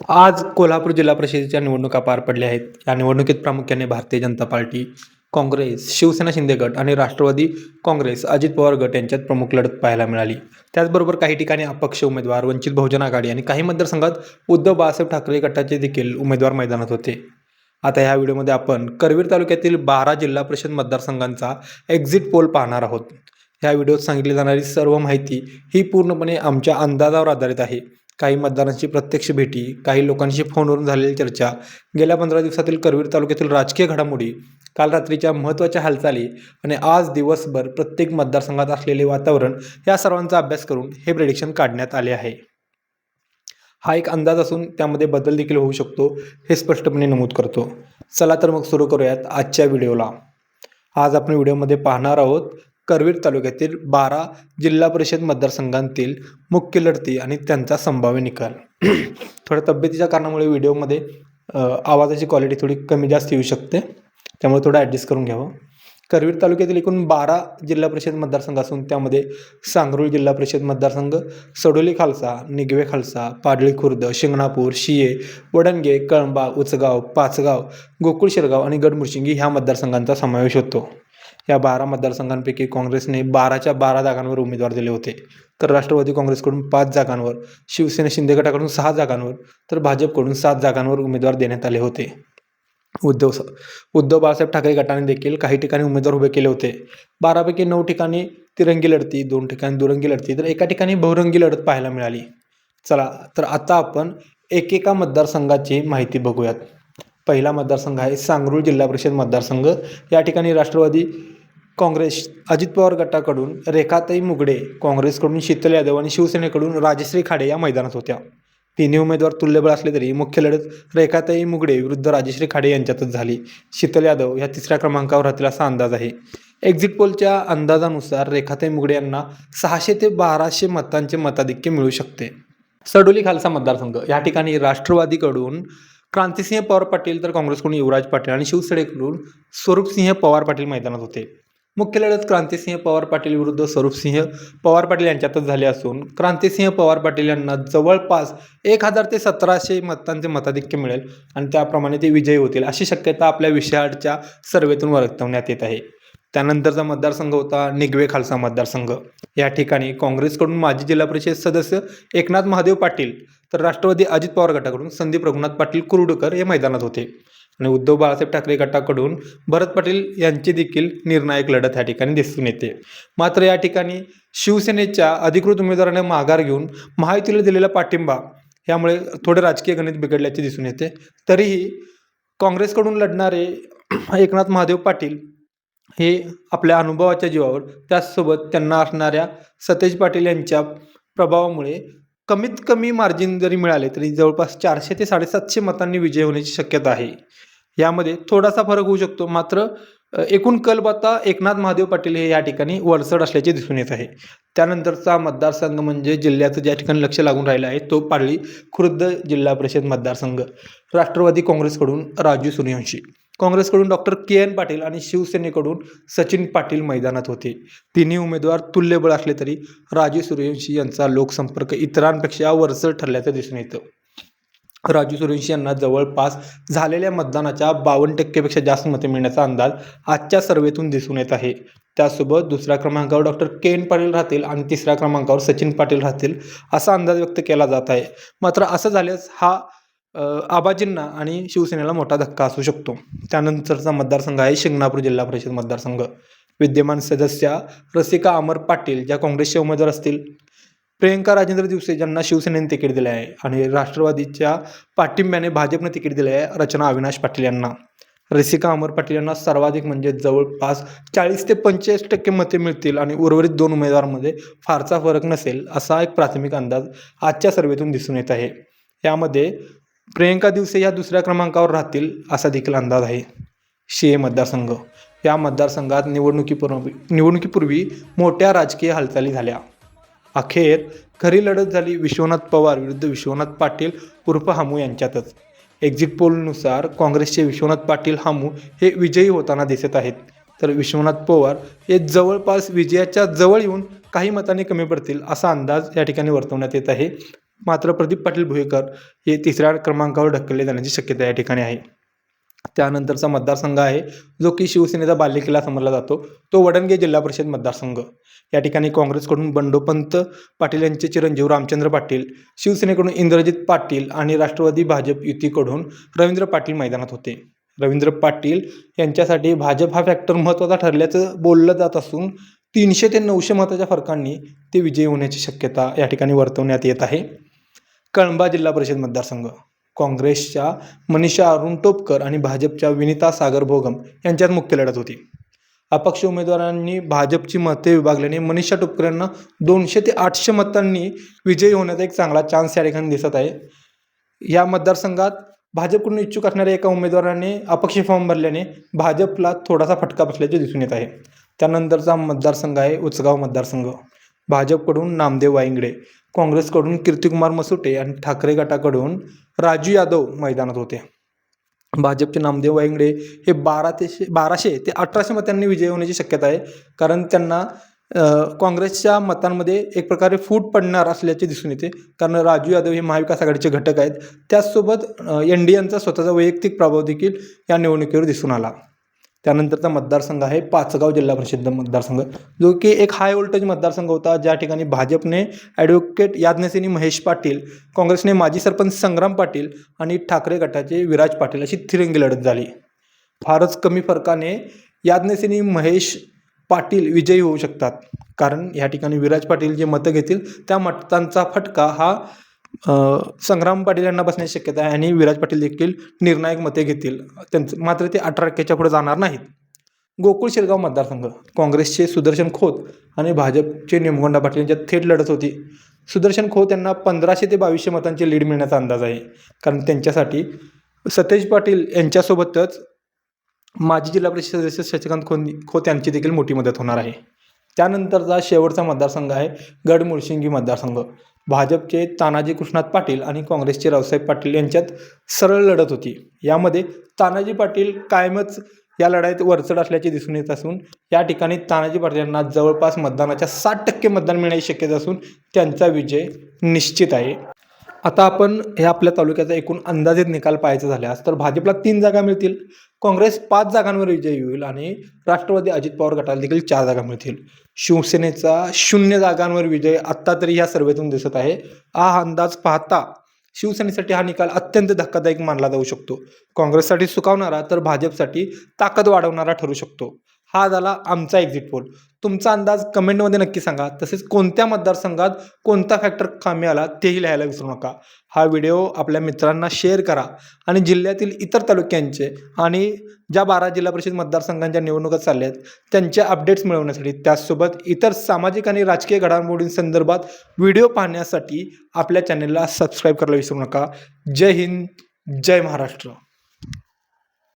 आज कोल्हापूर जिल्हा परिषदेच्या निवडणुका पार पडल्या आहेत. या निवडणुकीत प्रामुख्याने भारतीय जनता पार्टी काँग्रेस शिवसेना शिंदे गट आणि राष्ट्रवादी काँग्रेस अजित पवार गट यांच्यात प्रमुख लढत पाहायला मिळाली. त्याचबरोबर काही ठिकाणी अपक्ष उमेदवार वंचित बहुजन आघाडी आणि काही मतदारसंघात उद्धव बाळासाहेब ठाकरे गटाचे देखील उमेदवार मैदानात होते. आता ह्या व्हिडिओमध्ये आपण करवीर तालुक्यातील बारा जिल्हा परिषद मतदारसंघांचा एक्झिट पोल पाहणार आहोत. ह्या व्हिडिओत सांगितली जाणारी सर्व माहिती ही पूर्णपणे आमच्या अंदाजावर आधारित आहे. काही मतदारांची प्रत्यक्ष भेटी काही लोकांशी फोनवरून झालेली चर्चा. गेल्या पंधरा दिवसातील करवीर तालुक्यातील राजकीय घडामोडी काल रात्रीच्या महत्त्वाच्या हालचाली आणि आज दिवसभर प्रत्येक मतदारसंघात असलेले वातावरण या सर्वांचा अभ्यास करून हे प्रेडिक्शन काढण्यात आले आहे. हा एक अंदाज असून त्यामध्ये बदल देखील होऊ शकतो हे स्पष्टपणे नमूद करतो. चला तर मग सुरू करूयात आजच्या व्हिडिओला. आज आपण व्हिडिओमध्ये पाहणार आहोत करवीर तालुक्यातील बारा जिल्हा परिषद मतदारसंघांतील मुख्य लढती आणि त्यांचा संभाव्य निकाल. थोड्या तब्येतीच्या कारणामुळे व्हिडिओमध्ये आवाजाची क्वालिटी थोडी कमी जास्त येऊ शकते. त्यामुळे थोडं ॲडजस्ट करून घ्यावं. करवीर तालुक्यातील एकूण बारा जिल्हा परिषद मतदारसंघ असून त्यामध्ये सांगरूळ जिल्हा परिषद मतदारसंघ सडोली खालसा निगवे खालसा पाडळी खुर्द शिंगणापूर शिये वडणगे कळंबा उचगाव पाचगाव गोकुळ शिरगाव आणि गडमुर्शिंगी ह्या मतदारसंघांचा समावेश होतो. या बारा मतदारसंघांपैकी काँग्रेसने बाराच्या बारा जागांवर उमेदवार दिले होते. तर राष्ट्रवादी काँग्रेसकडून पाच जागांवर शिवसेना शिंदे गटाकडून सहा जागांवर तर भाजपकडून सात जागांवर उमेदवार देण्यात आले होते. उद्धव उद्धव बाळासाहेब ठाकरे गटाने देखील काही ठिकाणी उमेदवार उभे केले होते. बारापैकी नऊ ठिकाणी तिरंगी लढती दोन ठिकाणी दुरंगी लढती तर एका ठिकाणी बहुरंगी लढत पाहायला मिळाली. चला तर आता आपण एकेका मतदारसंघाची माहिती बघूयात. पहिला मतदारसंघ आहे सांगरूळ जिल्हा परिषद मतदारसंघ. या ठिकाणी राष्ट्रवादी काँग्रेस अजित पवार गटाकडून रेखाताई मुगडे काँग्रेसकडून शीतल यादव आणि शिवसेनेकडून राजश्री खाडे या मैदानात होत्या. तिन्ही उमेदवार तुल्यबळ असले तरी मुख्य लढत रेखाताई मुगडे विरुद्ध राजश्री खाडे यांच्यातच झाली. शीतल यादव ह्या तिसऱ्या क्रमांकावर राहतील असा अंदाज आहे. एक्झिट पोलच्या अंदाजानुसार रेखाताई मुगडे यांना सहाशे ते बाराशे मतांचे मताधिक्य मिळू शकते. सडोली खालसा मतदारसंघ. या ठिकाणी राष्ट्रवादीकडून क्रांतिसिंह पवार पाटील तर काँग्रेसकडून युवराज पाटील आणि शिवसेनेकडून स्वरूपसिंह पवार पाटील मैदानात होते. मुख्य लढत क्रांतिसिंह पवार पाटील विरुद्ध स्वरूपसिंह पवार पाटील यांच्यातच झाले असून क्रांतिसिंह पवार पाटील यांना जवळपास एक हजार ते सतराशे मतांचे मताधिक्य मिळेल आणि त्याप्रमाणे ते विजयी होतील अशी शक्यता आपल्या विषयाच्या सर्वेतून वर्तवण्यात येत आहे. त्यानंतरचा मतदारसंघ होता निगवे खालसा मतदारसंघ. या ठिकाणी काँग्रेसकडून माजी जिल्हा परिषद सदस्य एकनाथ महादेव पाटील तर राष्ट्रवादी अजित पवार गटाकडून संदीप रघुनाथ पाटील कुरुडकर हे मैदानात होते. आणि उद्धव बाळासाहेब ठाकरे गटाकडून भरत पाटील यांची देखील निर्णायक लढत या ठिकाणी दिसून येते. मात्र या ठिकाणी शिवसेनेच्या अधिकृत उमेदवाराने माघार घेऊन महायुतीला दिलेला पाठिंबा यामुळे थोडे राजकीय गणित बिघडल्याचे दिसून येते. तरीही काँग्रेसकडून लढणारे एकनाथ महादेव पाटील हे आपल्या अनुभवाच्या जीवावर त्याचसोबत त्यांना असणाऱ्या सतेज पाटील यांच्या प्रभावामुळे कमीत कमी मार्जिन जरी मिळाले तरी जवळपास चारशे ते साडेसातशे मतांनी विजय होण्याची शक्यता आहे. यामध्ये थोडासा फरक होऊ शकतो मात्र एकूण कल आता एकनाथ महादेव पाटील हे या ठिकाणी वरचढ असल्याचे दिसून येत आहे. त्यानंतरचा मतदारसंघ म्हणजे जिल्ह्याचं ज्या ठिकाणी लक्ष लागून राहिलं आहे तो पाडळी खुर्द जिल्हा परिषद मतदारसंघ. राष्ट्रवादी काँग्रेसकडून राजू सूर्यवंशी. काँग्रेसकडून डॉक्टर के एन पाटील आणि शिवसेनेकडून सचिन पाटील मैदानात होते. तिन्ही उमेदवार तुल्यबळ असले तरी राजू सूर्यवंशी यांचा लोकसंपर्क इतरांपेक्षा वरचढ ठरल्याचं दिसून येतं. राजू सूर्यवंशी यांना जवळपास झालेल्या मतदानाच्या बावन्न टक्केपेक्षा जास्त मते मिळण्याचा अंदाज आजच्या सर्वेतून दिसून येत आहे. त्यासोबत दुसऱ्या क्रमांकावर डॉक्टर के एन पाटील राहतील आणि तिसऱ्या क्रमांकावर सचिन पाटील राहतील असा अंदाज व्यक्त केला जात आहे. मात्र असं झाल्यास हा आबाजींना आणि शिवसेनेला मोठा धक्का असू शकतो. त्यानंतरचा मतदारसंघ आहे शिंगणापूर जिल्हा परिषद मतदारसंघ. विद्यमान सदस्या रसिका अमर पाटील ज्या काँग्रेसचे उमेदवार असतील प्रियंका राजेंद्र दिवसे ज्यांना शिवसेनेने तिकीट दिले आहे आणि राष्ट्रवादीच्या पाठिंब्याने भाजपने तिकीट दिले आहे रचना अविनाश पाटील यांना. रसिका अमर पाटील यांना सर्वाधिक म्हणजे जवळपास चाळीस ते पंचेचाळीस टक्के मते मिळतील आणि उर्वरित दोन उमेदवारांमध्ये फारसा फरक नसेल असा एक प्राथमिक अंदाज आजच्या सर्वेतून दिसून येत आहे. यामध्ये प्रियंका दिवसे या दुसऱ्या क्रमांकावर राहतील असा देखील अंदाज आहे. शिये मतदारसंघ. या मतदारसंघात निवडणुकीपूर्वी निवडणुकीपूर्वी मोठ्या राजकीय हालचाली झाल्या. अखेर खरी लढत झाली विश्वनाथ पवार विरुद्ध विश्वनाथ पाटील उर्फ हामू यांच्यातच. एक्झिट पोलनुसार काँग्रेसचे विश्वनाथ पाटील हामू हे विजयी होताना दिसत आहेत. तर विश्वनाथ पवार हे जवळपास विजयाच्या जवळ येऊन काही मताने कमी पडतील असा अंदाज या ठिकाणी वर्तवण्यात येत आहे. मात्र प्रदीप पाटील भुयेकर हे तिसऱ्या क्रमांकावर ढकलले जाण्याची शक्यता या ठिकाणी आहे. त्यानंतरचा मतदारसंघ आहे जो की शिवसेनेचा बाल्यकिल्ला समजला जातो. तो वडणगे जिल्हा परिषद मतदारसंघ. या ठिकाणी काँग्रेसकडून बंडोपंत पाटील यांचे चिरंजीव रामचंद्र पाटील शिवसेनेकडून इंद्रजित पाटील आणि राष्ट्रवादी भाजप युतीकडून रवींद्र पाटील मैदानात होते. रवींद्र पाटील यांच्यासाठी भाजप हा फॅक्टर महत्त्वाचा ठरल्याचं बोललं जात असून तीनशे ते नऊशे मताच्या फरकांनी ते विजयी होण्याची शक्यता या ठिकाणी वर्तवण्यात येत आहे. कळंबा जिल्हा परिषद मतदारसंघ. काँग्रेसच्या मनीषा अरुण टोपकर आणि भाजपच्या विनिता सागर भोगम यांच्यात मुख्य लढत होती. अपक्ष उमेदवारांनी भाजपची मते विभागल्याने मनीषा टोपकर यांना दोनशे ते आठशे मतांनी विजयी होण्याचा एक चांगला चान्स या ठिकाणी दिसत आहे. या मतदारसंघात भाजपकडून इच्छुक असणाऱ्या एका उमेदवाराने अपक्ष फॉर्म भरल्याने भाजपला थोडासा फटका बसल्याचे दिसून येत आहे. त्यानंतरचा मतदारसंघ आहे उचगाव मतदारसंघ. भाजपकडून नामदेव वाईंगडे काँग्रेसकडून कीर्तिकुमार मसुटे आणि ठाकरे गटाकडून राजू यादव मैदानात होते. भाजपचे नामदेव वाईंगडे हे बारा ते बाराशे ते अठराशे मतांनी विजय होण्याची शक्यता आहे. कारण त्यांना काँग्रेसच्या मतांमध्ये एक प्रकारे फूट पडणार असल्याचे दिसून येते. कारण राजू यादव हे महाविकास आघाडीचे घटक आहेत. त्याचसोबत एन डी एनचा स्वतःचा वैयक्तिक प्रभाव देखील या निवडणुकीवर दिसून आला. त्यानंतरचा मतदारसंघ आहे पाचगाव जिल्हा परिषद मतदारसंघ जो की एक हाय व्होल्टेज मतदारसंघ होता ज्या ठिकाणी भाजपने ॲडव्होकेट याज्ञसेनी महेश पाटील काँग्रेसने माजी सरपंच संग्राम पाटील आणि ठाकरे गटाचे विराज पाटील अशी तिरंगी लढत झाली. फारच कमी फरकाने याज्ञसेनी महेश पाटील विजयी होऊ शकतात. कारण या ठिकाणी विराज पाटील जे मतं घेतील त्या मतांचा फटका हा संग्राम पाटील यांना बसण्याची शक्यता आहे आणि विराज पाटील देखील निर्णायक मते घेतील. त्यांचं मात्र ते अठरा टक्क्याच्या पुढे जाणार नाहीत. गोकुळ शिरगाव मतदारसंघ काँग्रेसचे सुदर्शन खोत आणि भाजपचे निमगोंडा पाटील यांच्यात थेट लढत होती. सुदर्शन खोत यांना पंधराशे ते बावीसशे मतांची लीड मिळण्याचा अंदाज आहे. कारण त्यांच्यासाठी सतेज पाटील यांच्यासोबतच माजी जिल्हा परिषद सदस्य शशिकांत खोंदी खोत यांची देखील मोठी मदत होणार आहे. त्यानंतरचा शेवटचा मतदारसंघ आहे गडमुळशिंगी मतदारसंघ. भाजपचे तानाजी कृष्णात पाटील आणि काँग्रेसचे रावसाहेब पाटील यांच्यात सरळ लढत होती. यामध्ये तानाजी पाटील कायमच या लढाईत वरचढ असल्याचे दिसून येत असून या ठिकाणी तानाजी पाटील यांना जवळपास मतदानाच्या साठ टक्के मतदान मिळण्याची शक्यता असून त्यांचा विजय निश्चित आहे. आता आपण हे आपल्या तालुक्याचा एकूण अंदाजित निकाल पाहायचा झाल्यास तर भाजपला तीन जागा मिळतील काँग्रेस पाच जागांवर विजयी होईल आणि राष्ट्रवादी अजित पवार गटाला देखील चार जागा मिळतील. शिवसेनेचा शून्य जागांवर विजय आत्ता तरी ह्या सर्वेतून दिसत आहे. हा अंदाज पाहता शिवसेनेसाठी हा निकाल अत्यंत धक्कादायक मानला जाऊ शकतो. काँग्रेससाठी सुकावणारा तर भाजपसाठी ताकद वाढवणारा ठरू शकतो. हा झाला आमचा एक्झिट पोल तुमचा अंदाज कमेंटमध्ये नक्की सांगा. तसेच कोणत्या मतदारसंघात कोणता फॅक्टर कामी आला तेही लिहायला विसरू नका. हा व्हिडिओ आपल्या मित्रांना शेअर करा. आणि जिल्ह्यातील इतर तालुक्यांचे आणि ज्या बारा जिल्हा परिषद मतदारसंघांच्या निवडणुका चालल्या आहेत त्यांच्या अपडेट्स मिळवण्यासाठी त्याचसोबत इतर सामाजिक आणि राजकीय घडामोडींसंदर्भात व्हिडिओ पाहण्यासाठी आपल्या चॅनेलला सबस्क्राईब करायला विसरू नका. जय हिंद जय महाराष्ट्र.